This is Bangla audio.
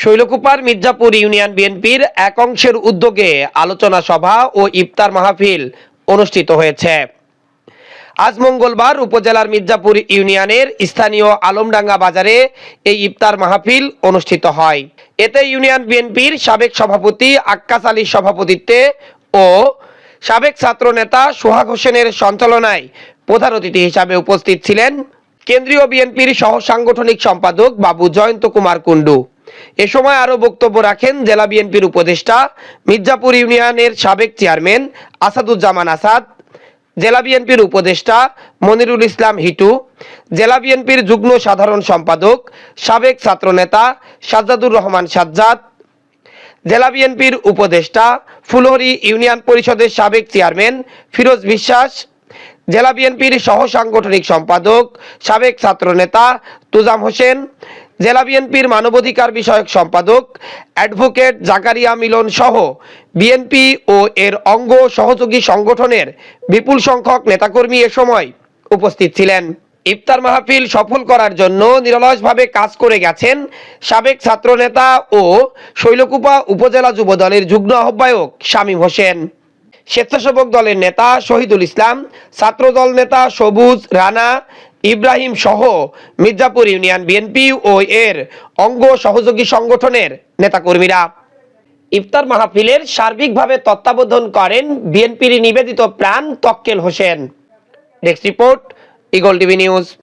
শৈলকুপার মির্জাপুর ইউনিয়ন বিএনপির এক অংশের উদ্যোগে আলোচনা সভা ও ইফতার মাহফিল অনুষ্ঠিত হয়েছে। আজ মঙ্গলবার উপজেলার মির্জাপুর ইউনিয়নের স্থানীয় আলমডাঙ্গা বাজারে এই ইফতার মাহফিল অনুষ্ঠিত হয়। এতে ইউনিয়ন বিএনপির সাবেক সভাপতি আক্কাস আলীর সভাপতিত্বে ও সাবেক ছাত্র নেতা সোহাগ হোসেনের সঞ্চালনায় প্রধান অতিথি হিসাবে উপস্থিত ছিলেন কেন্দ্রীয় বিএনপির সহ সাংগঠনিক সম্পাদক বাবু জয়ন্ত কুমার কুণ্ডু। এ সময় আরও বক্তব্য রাখেন জেলা বিএনপির উপদেষ্টা মির্জাপুর ইউনিয়নের সাবেক চেয়ারম্যান আসাদুজ্জামান আসাদ, জেলা বিএনপির উপদেষ্টা মনিরুল ইসলাম হিটু, জেলা বিএনপির যুগ্ম সাধারণ সম্পাদক, সাবেক ছাত্রনেতা সাজ্জাদুর রহমান সাজ্জাদ, জেলা বিএনপির উপদেষ্টা ফুলহরি ইউনিয়ন পরিষদের সাবেক চেয়ারম্যান ফিরোজ বিশ্বাস, জেলা বিএনপির সহ সাংগঠনিক সম্পাদক সাবেক ছাত্রনেতা তুজাম হোসেন জেলা বিএনপির মানবাধিকার বিষয়ক সম্পাদক অ্যাডভোকেট জাকারিয়া মিলন সহ বিএনপি ও এর অঙ্গ সহযোগী সংগঠনের বিপুল সংখ্যক নেতাকর্মী এ সময় উপস্থিত ছিলেন। ইফতার মাহফিল সফল করার জন্য নিরলসভাবে কাজ করে গেছেন সাবেক ছাত্রনেতা ও শৈলকুপা উপজেলা যুব দলের যুগ্ম আহ্বায়ক শামীম হোসেন। স্বেচ্ছাসেবক দলের নেতা শহীদুল ইসলাম, ছাত্রদল নেতা সবুজ রানা ইব্রাহিম সহ মির্জাপুর ইউনিয়ন বিএনপি ও এর অঙ্গ সহযোগী সংগঠনের নেতাকর্মীরা। ইফতার মাহফিলের সার্বিকভাবে তত্ত্বাবধান করেন বিএনপির নিবেদিত প্রাণ Takkel Hossain. Next report, Eagle TV news.